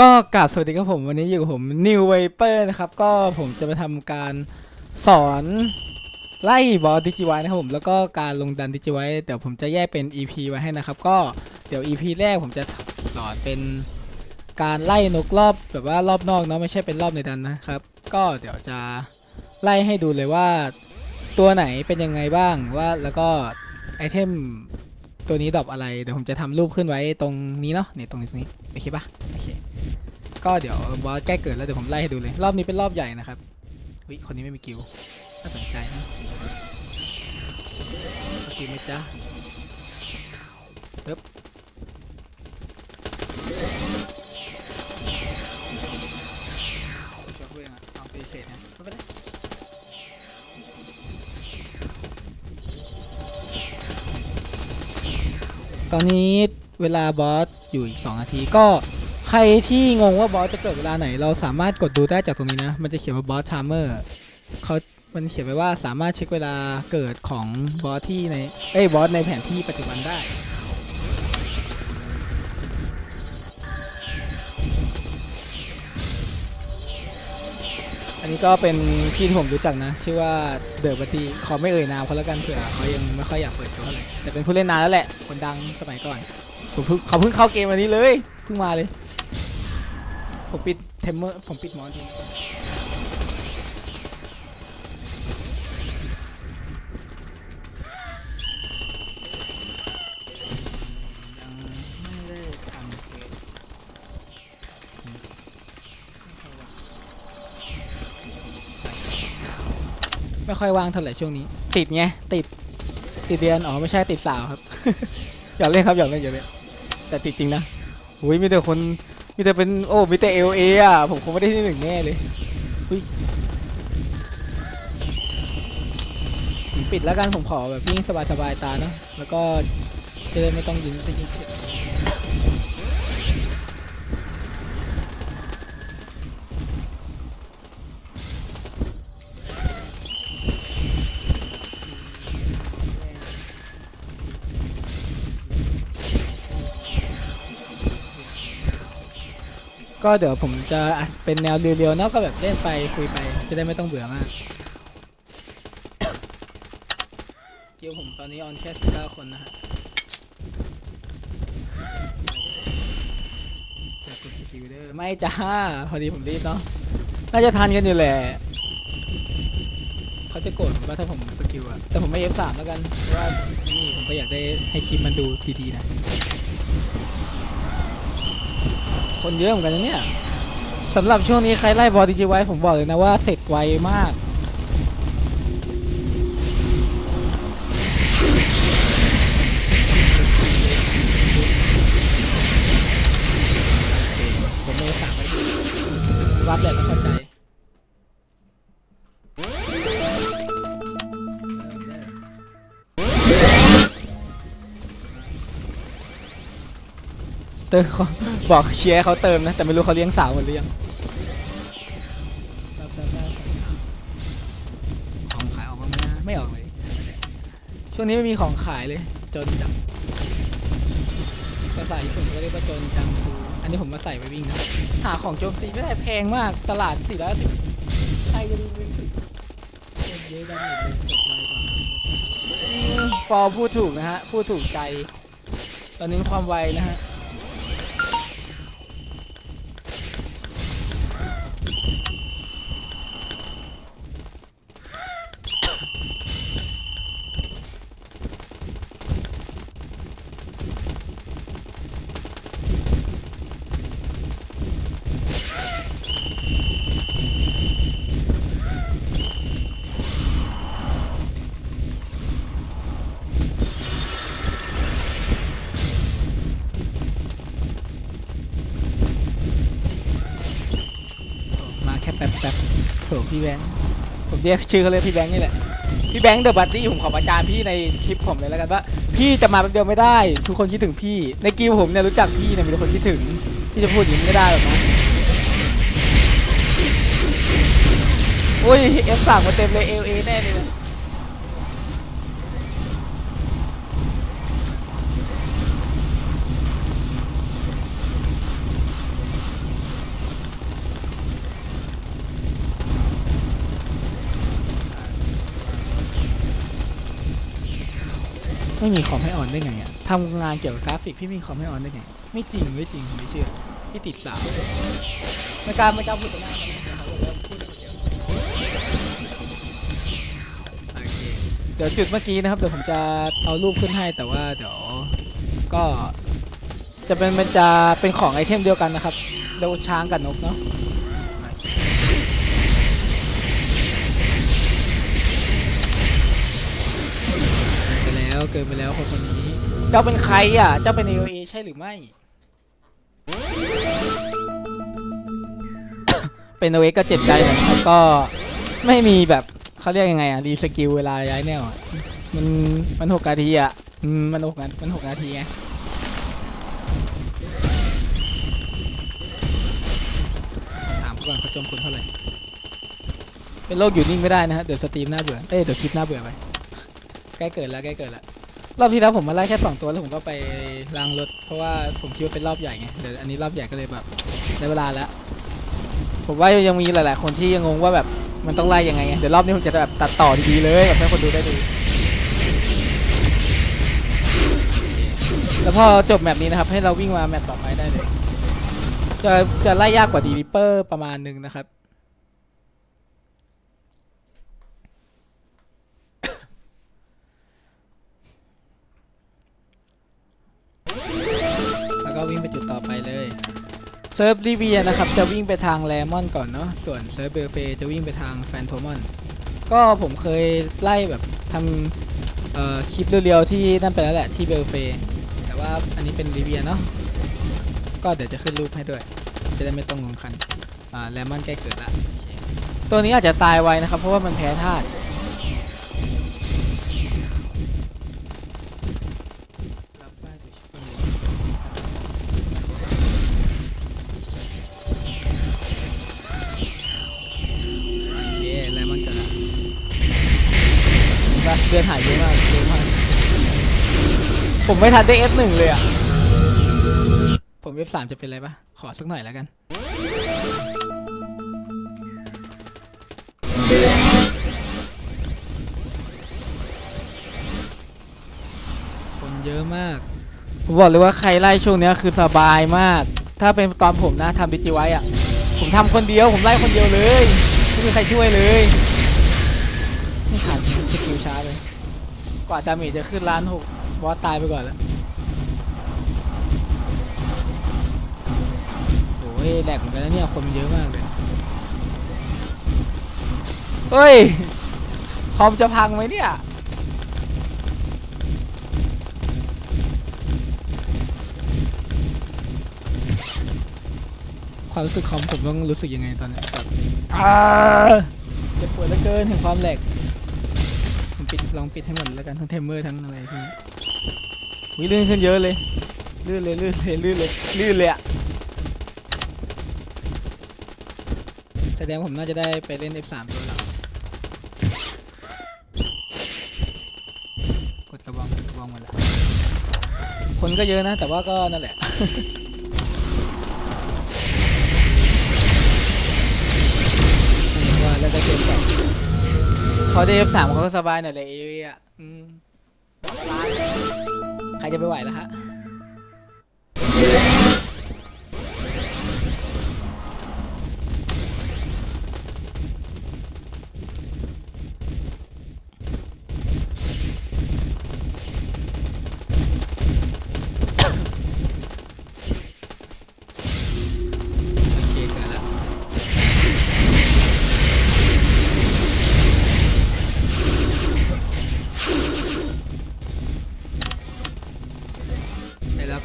ก็กราบสวัสดีครับผมวันนี้อยู่กับผม New Viper นะครับก็ผมจะไปทำการสอนไล่บอสดิจิไวนะครับผมแล้วก็การลงดันดิจิไวเดี๋ยวผมจะแยกเป็น EP ไว้ให้นะครับ ก็เดี๋ยว EP แรกผมจะสอนเป็นการไล่นกรอบแบบว่ารอบนอกเนาะไม่ใช่เป็นรอบในดันนะครับ ก็เดี๋ยวจะไล่ให้ดูเลยว่าตัวไหนเป็นยังไงบ้างว่าแล้วก็ไอเทม ตัวนี้ดรอปอะไร เดี๋ยวผมจะทำรูปขึ้นไว้ตรงนี้เนาะเนี่ยตรงนี้ตรงนี้โอเคปะโอเค ก็เดี๋ยวบอสใกล้เกิดแล้วเดี๋ยวผมไล่ให้ดูเลย รอบนี้เป็นรอบใหญ่นะครับวิคนนี้ไม่มีกิวน่าสนใจนะสกิลไหมจ๊ะปึ๊บ ตอนนี้เวลาบอสอยู่อีก 2 นาที ก็ใครที่งงว่าบอสจะเกิดเวลาไหน เราสามารถกดดูได้จากตรงนี้นะ มันจะเขียนว่าบอส i ม e r เขามันเขียนไว้ว่าสามารถเช็คเวลาเกิดของบอสที่ในเอ้ยบอสในแผนที่ปัจจุบันได้ นี้ก็เป็นพี่ที่ผมรู้จักนะ ชื่อว่าเดอะบัตตี้ขอไม่เอ่ยนามเขาแล้วกันเผื่อเขายังไม่ค่อยอยากเปิดตัวเท่าไหร่แต่เป็นผู้เล่นนานแล้วแหละคนดังสมัยก่อนผมเพิ่งเขาเพิ่งเข้าเกมวันนี้เลยเพิ่งมาเลย ผมปิดเทมเมอร์ผมปิดมอนทิ้งยัง ค่อยว่างเท่าไหร่ช่วงนี้ ติดไงติดติดเรียนอ๋อไม่ใช่ติดสาวครับ อยากเล่นครับอยากเล่นอยากเล่นแต่ติดจริงนะอุ้ยมีแต่คนมีแต่เป็นโอ้มีแต่เอลเออะผมคงไม่ได้ที่หนึ่งแน่เลยอุ้ยผมปิดแล้วกันผมขอแบบยิ่งสบายๆตาเนาะแล้วก็จะได้ไม่ต้องยิงจะยิงเสร็จ ก็เดี๋ยวผมจะเป็นแนวเรียวๆเนาะก็แบบเล่นไปคุยไป จะได้ไม่ต้องเบื่อมากเกียวผมตอนนี้ออนแค่19คนนะฮะจะกดสกิลเดอร์ไม่จ้าพอดีผมรีบเนาะน่าจะทันกันอยู่แหละเขาจะโกรธผมว่าถ้าผมสกิลอะแต่ผมไม่ F3 แล้วกันเพราะว่านี่ผมก็อยากได้ให้คลิปมันดูดีๆนะ คนเยอะเหมือนกันนะเนี่ยสำหรับช่วงนี้ใครไล่บอลดีจีไว้ผมบอกเลยนะว่าเสร็จไวมาก ผมไม่สั่งไว้วับแหละต้องเข้าใจเติมเขา บอกเชียร์ให้เขาเติมนะแต่ไม่รู้เขาเลี้ยงสาวหมดหรือยังของขายออกมาไหมนะไม่ออกเลย ช่วงนี้ไม่มีของขายเลย จนจังภาษาญี่ปุ่นก็เรียกว่าจนจังคูอันนี้ผมมาใส่ไปวิ่งนะหาของโจมตีไม่ได้แพงมากตลาด4ี่ร้อยสิบใครจะมีเงินถึงเยอะจังหมดเลยตกไวกว่าฟอร์พูดถูกนะฮะ พูดถูกใจ ตอนนี้ความไวนะฮะ มาแค่แป๊บแป๊บโถ พี่แบงค์ผมเรียกชื่อเขาเลยพี่แบงค์นี่แหละพี่แบงค์เดอะบัตตี้ผมขอประจานพี่ในคลิปผมเลยแล้วกันว่า พี่จะมาแป๊บเดียวไม่ได้ ทุกคนคิดถึงพี่ ในกิลผมเนี่ยรู้จักพี่เนี่ยมีทุกคนคิดถึงพี่จะพูดอย่างนี้ไม่ได้หรอกนะโอ้ยเอฟสามมาเต็มเลยเอลเอแน่เลย ไม่มีคอมให้ออนได้ไงอะทำงานเกี่ยวกับกราฟิกพี่มีคอมให้ออนได้ไง ไม่จริงไม่จริงผมไม่เชื่อพี่ติดสาวไม่กล้าไม่กล้าพูดต่อหน้าเขานะครับเดี๋ยวพูดคนเดียวโอเดี๋ยวจุดเมื่อกี้นะครับเดี๋ยวผมจะเอารูปขึ้นให้แต่ว่าเดี๋ยวก็จะเป็นมันจะเป็นของไอเทมเดียวกันนะครับเรียกว่าช้างกับนกเนาะ แล้วเกินไปแล้วคนคนนี้ เจ้าเป็นใครอะ เจ้าเป็น AOA ใช่หรือไม่ เป็น AOA ก็เจ็บใจเหมือนกันก็ไม่มีแบบเขาเรียกยังไงอะรีสกิลเวลาย้ายแนวอะมันมันหกนาทีอะอืมมันหกนามันหกนาทีไงถามเขาก่อนเขาจมคุณเท่าไหร่เป็นโรคอยู่นิ่งไม่ได้นะฮะเดี๋ยวสตรีมหน้าเบื่อเอ้ยเดี๋ยวคลิปหน้าเบื่อไป ใกล้เกิดแล้วใกล้เกิดแล้วรอบที่แล้วผมมาไล่แค่2ตัวแล้วผมก็ไปล้างรถเพราะว่าผมคิดว่าเป็นรอบใหญ่ไงเดี๋ยวอันนี้รอบใหญ่ก็เลยแบบได้เวลาแล้ว ผมว่ายังมีหลาย ๆ คนที่ยังงงว่าแบบมันต้องไล่ยังไงไงเดี๋ยวรอบนี้ผมจะแบบตัดต่อดีๆเลยแบบให้คนดูได้ดูแล้วพอจบแมปนี้นะครับให้เราวิ่งมาแมปต่อไปได้เลย จะจะไล่ยากกว่าดีริปเปอร์ประมาณหนึ่งนะครับ ซิร์ฟลิเวียนะครับจะวิ่งไปทางแลมอนก่อนเนาะส่วนเซิร์ฟเบลเฟจะวิ่งไปทางแฟนโทมอนก็ผมเคยไล่แบบทำเอ่อคลิปเรียวๆที่นั่นไปแล้วแหละที่เบลเฟแต่ว่าอันนี้เป็นลิเวียเนาะก็เดี๋ยวจะขึ้นรูปให้ด้วย จะได้ไม่ต้องงงคันอ่าแลมอนใกล้เกิดละตัวนี้อาจจะตายไวนะครับเพราะว่ามันแพ้ธาตุ ผมไม่ทันได้ F1 เลยอะ ผม F3 จะเป็นอะไรปะขอสักหน่อยแล้วกัน คนเยอะมาก ผมบอกเลยว่าใครไล่ช่วงเนี้ยคือสบายมาก ถ้าเป็นตอนผมนะทำดิจิไว้อะผมทำคนเดียว ผมไล่คนเดียวเลย ไม่มีใครช่วยเลย ไม่ขาดสกิลช้าเลย กว่าดาเมจจะขึ้นล้านหกบอสตายไปก่อนแล้วโอ้ยแหลกเหมือนกันนะเนี่ยคนมันเยอะมากเลยเฮ้ยคอมจะพังไหมเนี่ยความรู้สึกคอมผมต้องรู้สึกยังไงตอนนี้แบบเจ็บปวดเหลือเกินถึงความแหลก ลองปิดให้หมดแล้วกันทั้งเทมเมอร์ทั้งอะไรทั้งวิลื่นขึ้นเยอะเลยลื่นเลยลื่นเลยลื่นเลยลื่นเลยอะแสดงผมน่าจะได้ไปเล่น F3 ตัวหลังกดกระบองกดกระบองหมดแล้วคนก็เยอะนะ แต่ว่าก็นั่นแหละว่าแล้วก็เกมสอง เขาได้ F3 เขาก็สบายหน่อยเลยเอวีอะอืมใครจะไปไหวล่ะฮะ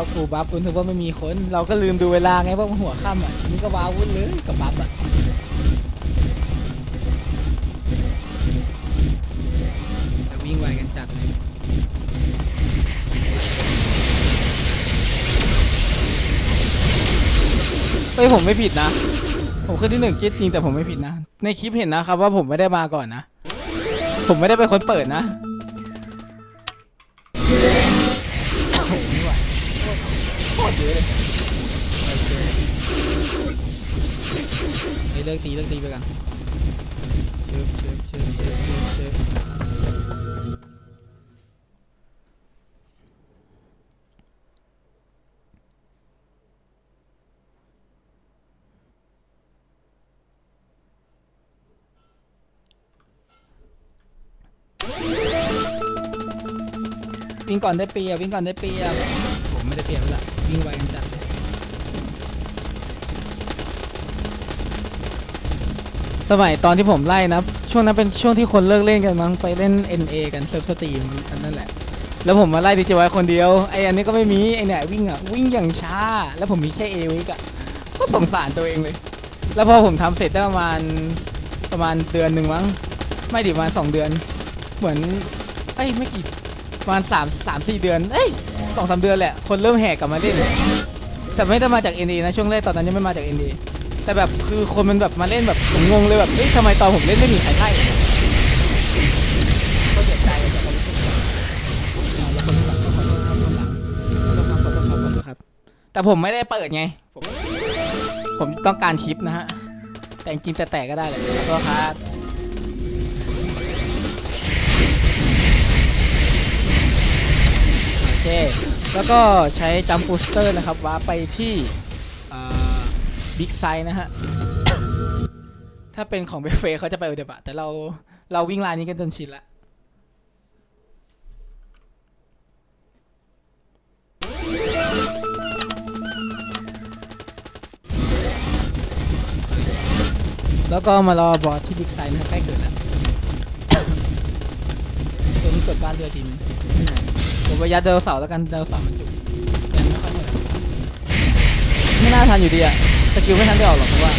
แล้วก็ฟูบัฟคุณถือว่าไม่มีคน เราก็ลืมดูเวลาไงว่ามันหัวค่ำอะทีนี่ก็ว้าวุ่นเลยกับบัฟอะแต่วิ่งไวกันจัดเลยเฮ้ยผมไม่ผิดนะ ผมขึ้นที่หนึ่งคิดจริงแต่ผมไม่ผิดนะ ในคลิปเห็นนะครับว่าผมไม่ได้มาก่อนนะ ผมไม่ได้เป็นคนเปิดนะ คตรเยอะเลยเลิกตีเลิกตีไปกันเชิเชิเชิวิ่งก่อนได้เปรียบวิ่งก่อนได้เปรียบ ผมไม่ได้เปรียบแล้วล่ะวิ่งไวกันจัดเลยสมัยตอนที่ผมไล่นะ ช่วงนั้นเป็นช่วงที่คนเลิกเล่นกันมั้งไปเล่น NA กันเซิร์ฟสตรีมอันนั่นแหละ แล้วผมมาไล่ดีเจไว้คนเดียวไออันนี้ก็ไม่มีไอเนี่ยวิ่งอะวิ่งอย่างช้า แล้วผมมีแค่เอวิกอะก็สงสารตัวเองเลย แล้วพอผมทำเสร็จได้ประมาณประมาณเดือนหนึ่งมั้งไม่ดิประมาณสองเดือน เหมือนเอ้ยไม่กี่ประมาณสามสามสี่เดือน เอ้ย สองสามเดือนแหละ คนเริ่มแห่กลับมาเล่นแต่ไม่ได้มาจาก ND นดีนะช่วงแรกตอนนั้นยังไม่มาจาก ND แต่แบบคือคนมันแบบมาเล่นแบบผมงงเลยแบบเอ้ยทำไมตอนผมเล่นไม่มีใครไล่ก็เสียใจแล้วคนที่หลังก็ขอโทษครับคนหลังครับขอโทษครับขอโทษครับแต่ผมไม่ได้เปิดไง ผมผมต้องการคลิปนะฮะ แต่จริงแต่แตกก็ได้เลยขอโทษครับ เค แล้วก็ใช้จัมป์บูสเตอร์นะครับว้าร์ปไปที่บิ๊กไซนะฮะ ถ้าเป็นของเบฟเฟเขาจะไปอเดบะแต่เราเราวิ่งลายนี้กันจนชินละแล้วก็มารอบอสที่บิ๊กไซน์นะใกล้เกิดแล้วตัวนี้กดบ้านเรือทีนึง ผมไปยัดเดลเสาร์แล้วกันเดลเสาร์มันจุกยังไม่ค่อยเท่าไหร่ไม่น่าทันอยู่ดีอะสกิลไม่ทันได้ออกหรอกเพราะว่า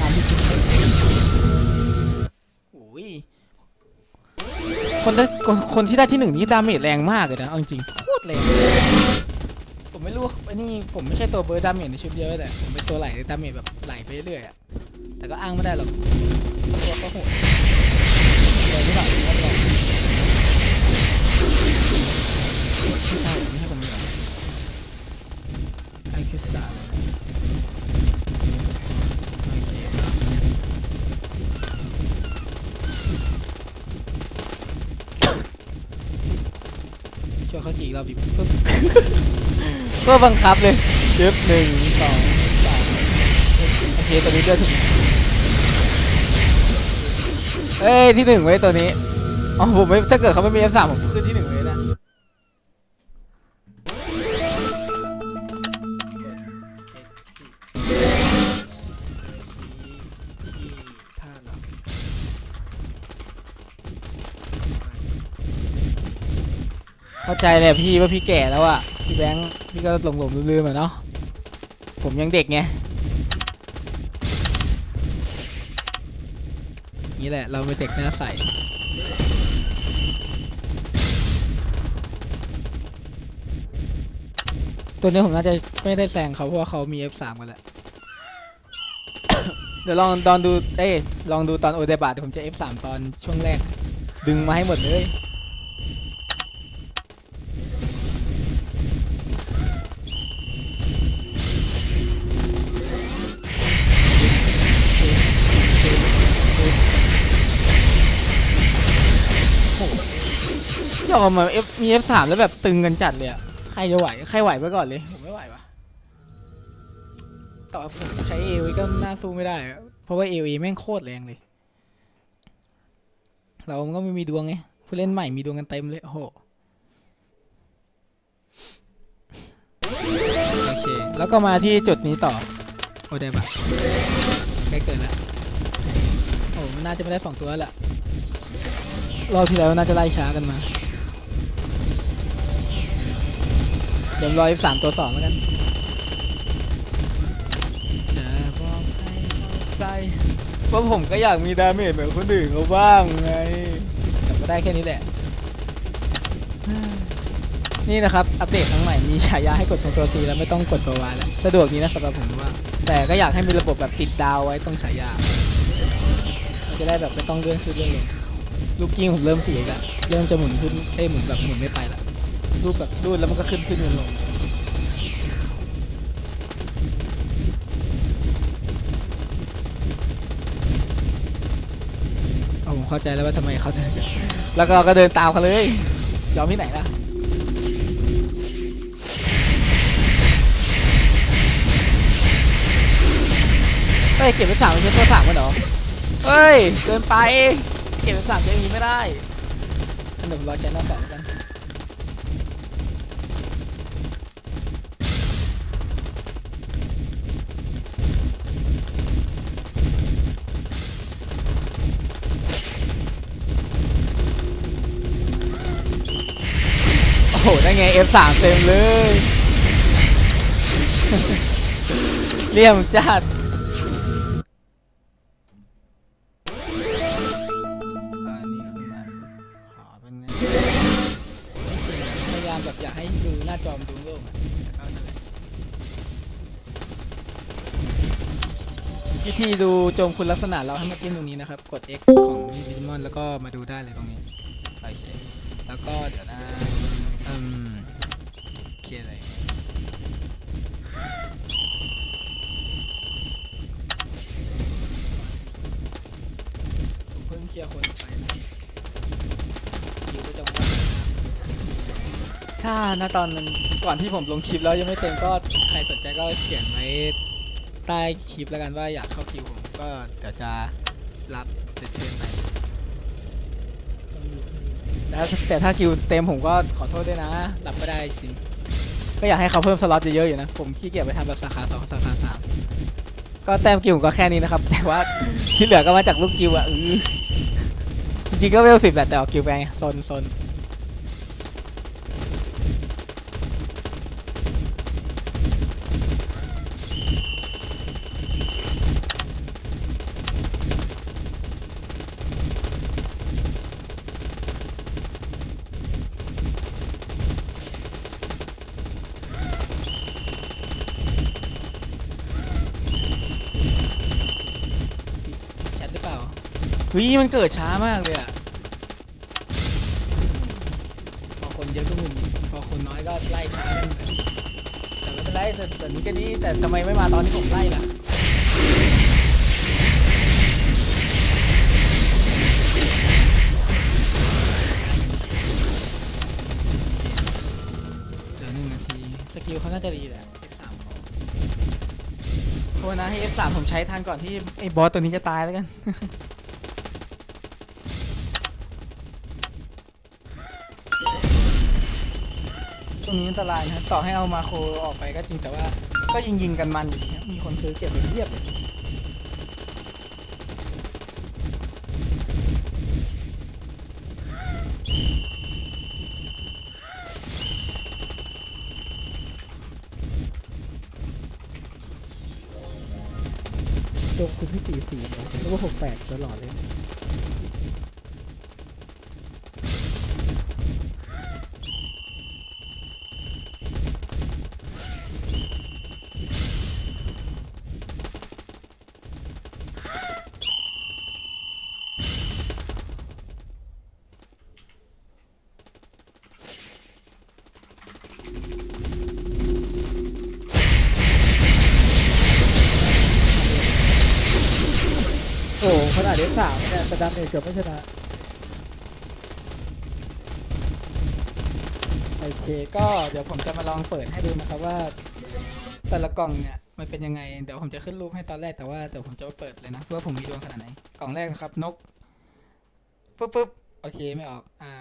ตามที่คิดโอ้ยคนได้คนคนที่ได้ที่หนึ่งนี่ดาเมจแรงมากเลยนะเอาจริงโคตรแรงผมไม่รู้ไอ้นี่ผมไม่ใช่ตัวเบอร์ดาเมจในชุดเดียวแต่ผมเป็นตัวไหลดาเมจแบบไหลไปเรื่อยๆอะแต่ก็อ้างไม่ได้หรอกตัวก็โหดเลยไม่หลังไม่หลัง ก็บังคับเลยเย็บหนึ่งสองสามโอเคตัวนี้เลือดถึงเอ้ยที่หนึ่งไว้ยตัวนี้อ๋อผมไม่ถ้าเกิดเขาไม่มี F3 ผมขึ้นที่หนึ่งเลยนะเข้าใจเลยพี่ว่าพี่แก่แล้วอะ พี่แบงค์พี่ก็หลงหลงลืมๆอะเนาะผมยังเด็กไงนี่แหละเราเป็นเด็กหน้าใสตัวนี้ผมน่าจะไม่ได้แซงเขาเพราะว่าเขามี F3 กันแหละ เดี๋ยวลองตอนดู เอ้ยลองดูตอนโอเดบาเดี๋ยวผมจะ F3 ตอนช่วงแรก ดึงมาให้หมดเลย อมมา F มี F3 แล้วแบบตึงกันจัดเลยอะใครจะไหว ใครไหวไปก่อนเลย ผมไม่ไหววะแต่ว่าผมใช้ AOE ก็น่าสู้ไม่ได้อะเพราะว่า AOE แม่งโคตรแรงเลย เราก็ไม่มีดวงไง ผู้เล่นใหม่มีดวงกันเต็มเลย โอ้โห โอเค แล้วก็มาที่จุดนี้ต่อ โอได้ปะใกล้เกินแล้วโอ้มันน่าจะไม่ได้สองตัวแล้วแหละรอบที่แล้วน่าจะไล่ช้ากันมา เดี๋ยวรอ F3 ตัวสองแล้วกัน จะบอกให้เข้าใจว่าผมก็อยากมีดาเมจเหมือนคนอื่นเขาบ้างไง แต่ก็ได้แค่นี้แหละ นี่นะครับ อัปเดตครั้งใหม่ มีฉายาให้กดตรงตัว C แล้วไม่ต้องกดตัว Y แล้ว สะดวกดีนะสำหรับผมว่า แต่ก็อยากให้มีระบบแบบติดดาวไว้ตรงฉายามันจะได้แบบไม่ต้องเลื่อนขึ้นเลื่อนลงลูกกิ้งผมเริ่มเสียอีกแล้วเริ่มจะหมุนขึ้นเอ้ยหมุนแบบหมุนไม่ไปละ รูปแบบรูดแล้วมันก็ขึ้นขึ้นลงลงเอาผมเข้าใจแล้วว่าทำไมเขาเดินแล้วก็ก็เดินตามเขาเลยยอมที่ไหนล่ะเฮ้ยเก็บไปสามเป็นตัวสามกันเหรอเฮ้ยเกินไป เก็บเป็นสามตัวอย่างนี้ไม่ได้อันเดี๋ยวผมรอใช้หน้าสอง แล้วกันหได้ไง F3 เต็มเลย เลี่ยมจัดอันนี้คือมันขอเป็นไงไม่สิพยายามแบบอยากให้ดูหน้าจอมนดูโล่งอะเอานั่นแหละวิธีดูโจมคุณลักษณะเราให้มาจิ้มตรงนี้นะครับ กด X ของมินิมอนแล้วก็มาดูได้เลยตรงนี้ไฟเช็คแล้วก็เดี๋ยวนะ อืมเคลียร์อะไรผมเพิ่งเคลียร์คนไปคิวก็จะว่าใช่นะตอนนั้นก่อนที่ผมลงคลิปแล้วยังไม่เต็มก็ใครสนใจก็เขียนไว้ใต้คลิปแล้วกันว่าอยากเข้าคิวผมก็เดี๋ยวจะรับจะเชิญไป แต่ถ้าแต่ถ้าคิวเต็มผมก็ขอโทษด้วยนะรับไม่ได้จริงก็อยากให้เขาเพิ่มสล็อตเยอะๆอยู่นะผมขี้เกียจไปทำแบบสาขาสองสาขาสามก็แต้มกิวผมก็แค่นี้นะครับ แต่ว่าที่เหลือก็มาจากลูกกิวอะเออจริงๆก็เวลสิบแหละแต่ออกกิวไปไงโซนโซนแชทหรือเปล่าเฮ้ยมันเกิดช้ามากเลยอะพอคนเยอะก็หงุดหงิดพอคนน้อยก็ไล่ช้ากันแต่ไม่เป็นไรแต่แต่นี้ก็ดีแต่ทำไมไม่มาตอนที่ผมไล่ล่ะเดี๋ยวหนึ่งนาทีสกิลเขาน่าจะดีแหละ F3 เขาโทษนะให้ F3 ผมใช้ทันก่อนที่ไอ้บอสตัวนี้จะตายแล้วกัน ช่วงนี้อันตรายนะต่อให้เอามาโครออกไปก็จริงแต่ว่าก็ยิงยิงๆกันมันอยู่ดีครับมีคนซื้อเก็บไปเรียบเลย แต่ดันเองเกือบไม่ชนะโอเคก็เดี๋ยวผมจะมาลองเปิดให้ดูนะครับว่า แต่ละกล่องเนี่ยมันเป็นยังไง เดี๋ยวผมจะขึ้นรูปให้ตอนแรกแต่ว่าเดี๋ยวผมจะเปิดเลยนะว่าผมมีดวงขนาดไหนกล่องแรกนะครับ นกปึ๊บปึ๊บโอเคไม่ออกอ่า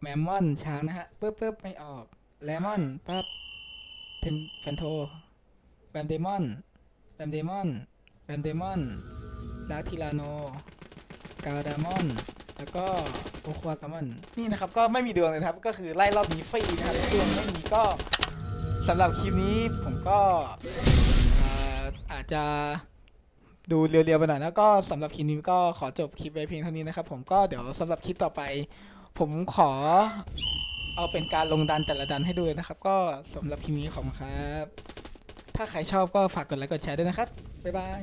แมมมอนช้างนะฮะปึ๊บปึ๊บไม่ออกเลมอนปั๊บเพนแฟนโทแบมเดมอนแบมเดมอนแบมเดมอนลาทิลาโน กาดามอน แล้วก็โอควากามอน นี่นะครับก็ไม่มีดวงเลยครับ ก็คือไล่รอบนี้ฟรีนะครับดวงไม่มีก็สำหรับคลิปนี้ผมก็เอ่อาจจะดูเรียวๆไปหน่อยแล้วก็สำหรับคลิปนี้ก็ขอจบคลิปไว้เพียงเท่านี้นะครับ ผมก็เดี๋ยวสำหรับคลิปต่อไป ผมขอเอาเป็นการลงดันแต่ละดันให้ดูนะครับ ก็สำหรับคลิปนี้ขอบคุณครับ ถ้าใครชอบก็ฝากกดไลค์กดแชร์ด้วยนะครับ บ๊ายบาย